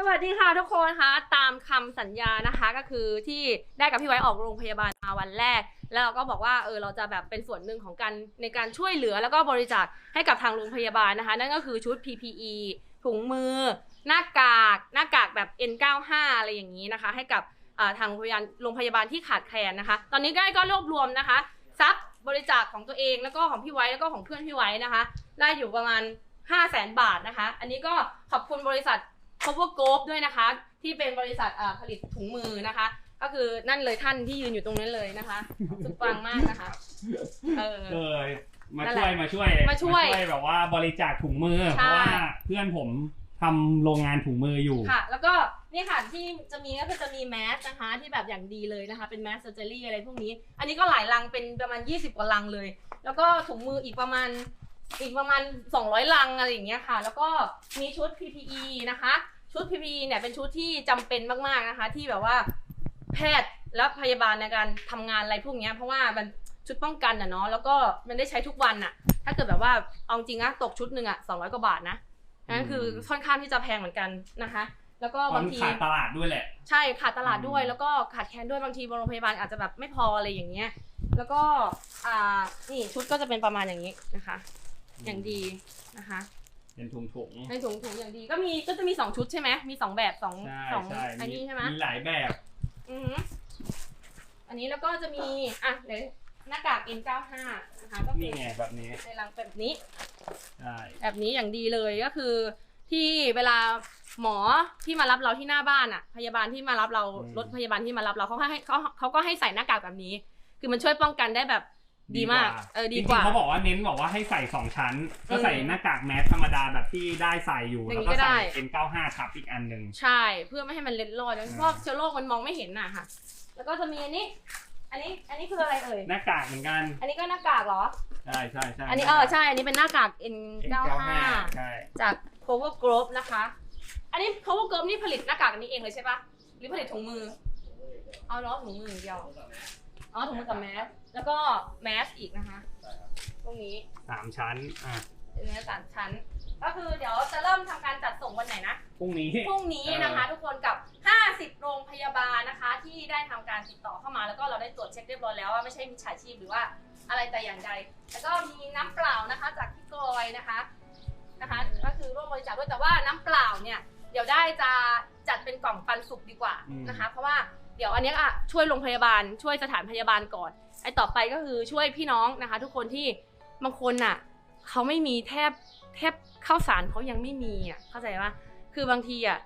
สวัสดีค่ะทุกคนคะตามคำสัญญานะคะก็คือที่ได้กับพี่ไว้ออกโรงพยาบาลมาวันแรก แล้วเราก็บอกว่าเออเราจะแบบเป็นส่วนหนึ่งของการในการช่วยเหลือแล้วก็บริจาคให้กับทางโรงพยาบาลนะคะ นั่นก็คือชุด PPE ถุงมือ หน้ากากหน้ากากแบบ N95 อะไรอย่างนี้นะคะ ให้กับาทางโรงพยาบาลโรงพยาบาลที่ขาดแคลนนะคะ ตอนนี้ก็ก็รวบรวมนะคะทรัพย์บริจาคของตัวเองแล้วก็ของพี่ไว้แล้วก็ของเพื่อนพี่ไว้นะคะ ได้อยู่ประมาณ 5 0 0แสนบาทนะคะ อันนี้ก็ขอบคุณบริษัท cover g o p ด้วยนะคะ ที่เป็นบริษัทอ่าผลิตถุงมือนะคะ ก็คือนั่นเลยท่านที่ยืนอยู่ตรงนั้นเลยนะคะสุดปังมากนะคะเออเออมานั่นช่แหวยละมาช่วยมาช่วยแบบว่าบริจาคถุงมือใช่เพราะว่าเพื่อนผมทำโรงงานถุงมืออยู่ค่ะ แล้วก็นี่ค่ะที่จะมีก็คือจะมีแมสนะคะ ที่แบบอย่างดีเลยนะคะ เป็นแมสเซอร์เจอรี่อะไรพวกนี้ อันนี้ก็หลายลังเป็นประมาณ 20 กว่าลังเลย แล้วก็ถุงมืออีกประมาณอีกประมาณ 200 ลังอะไรอย่างเงี้ยค่ะ แล้วก็มีชุด PPE นะคะ ชุด PPE เนี่ยเป็นชุดที่จำเป็นมากๆนะคะ ที่แบบว่าแพทย์และพยาบาลในการทำงานอะไรพวกเนี้ยเพราะว่ามันชุดป้องกันอะเนาะแล้วก็มันได้ใช้ทุกวันอะ ถ้าเกิดแบบว่าเอาจริงนะตกชุดหนึ่งอะ200กว่าบาทนะนั่นคือค่อนข้างที่จะแพงเหมือนกันนะคะ แล้วก็มับานงที ขาดตลาดด้วยแหละ ใช่ขาดตลาดด้วยอืม แล้วก็ขาดแคลนด้วยบางทีโรงพยาบาลอาจจะแบบไม่พออะไรอย่างเงี้ย แล้วก็อ่านี่ชุดก็จะเป็นประมาณอย่างนี้นะคะ อย่างดีนะคะ เป็นถุงถุงในถุงถุงอย่างดีก็มีก็จะมีสองชุดใช่ไหมมีสองแบบสองใช่สองใช่อันนี้ใช่ไหมมีหลายแบบอือหืออันนี้แล้วก็จะมีอะเดี๋ยวหน้ากาก N95 นะคะก็คืนี่อไงแบบนี้ในรังแบบนี้ใช่แบบนี้อย่างดีเลยก็คือ ที่เวลาหมอที่มารับเราที่หน้าบ้านอะ พยาบาลที่มารับเรารถพยาบาลที่มารับเราเขาให้เขาเขาก็ให้ใส่หน้ากากแบบนี้ คือมันช่วยป้องกันได้แบบ ดีมากเออดีกว่าจริงๆเขาบอกว่าเน้นบอกว่าให้ใส่สองชั้น ก็ใส่อืมหน้ากากแมสธรรมดาแบบที่ได้ใส่อยู่อย่างนี้แล้วก็ก็ได้ใส่ N95 ทับอีกอันหนึ่งใช่เพื่อไม่ให้มันเล็ดลอดอ่าเพราะเชื้อโรคมันมองไม่เห็นน่ะค่ะ แล้วก็จะมีอันนี้ อันนี้อันนี้คืออะไรเอ่ยหน้ากากเหมือนกัน อันนี้ก็หน้ากากเหรอใช่ใช่ใช่อันนี้เออใช่อันนี้เป็นหน้ากาก N95 ใช่จาก Cover Group นะคะ อันนี้ Cover Group นี่ผลิตหน้ากากอันนี้เองเลยใช่ปะหรือผลิตถุงมือ เอาเนาะถุงมืออย่างเดียว อ๋อถุงมือกับแมส แล้วก็แมสอีกนะคะ ตรงนี้สามชั้นอะเป็นแมสสามชั้น ก็คือเดี๋ยวจะเริ่มทำการจัดส่งวันไหนนะ พรุ่งนี้ พรุ่งนี้นะคะทุกคนกับ 50 โรงพยาบาลนะคะ ที่ได้ทำการติดต่อเข้ามาแล้วก็เราได้ตรวจเช็คเรียบร้อยแล้วว่าไม่ใช่มิจฉาชีพหรือว่าอะไรแต่อย่างใด แล้วก็มีน้ำเปล่านะคะจากพี่กอยนะคะนะคะ ก็คือร่วมบริจาคด้วยแต่ว่าน้ำเปล่าเนี่ยเดี๋ยวได้จะ จัดเป็นกล่องปันสุกดีกว่าอืมนะคะ เพราะว่าเดี๋ยวอันเนี้ยอะช่วยโรงพยาบาลช่วยสถานพยาบาลก่อนไอ้ต่อไปก็คือช่วยพี่น้องนะคะ ทุกคนที่บางคนน่ะเขาไม่มีแทบแทบข้าวสารเขายังไม่มีอะเข้าใจปะคือบางทีอะ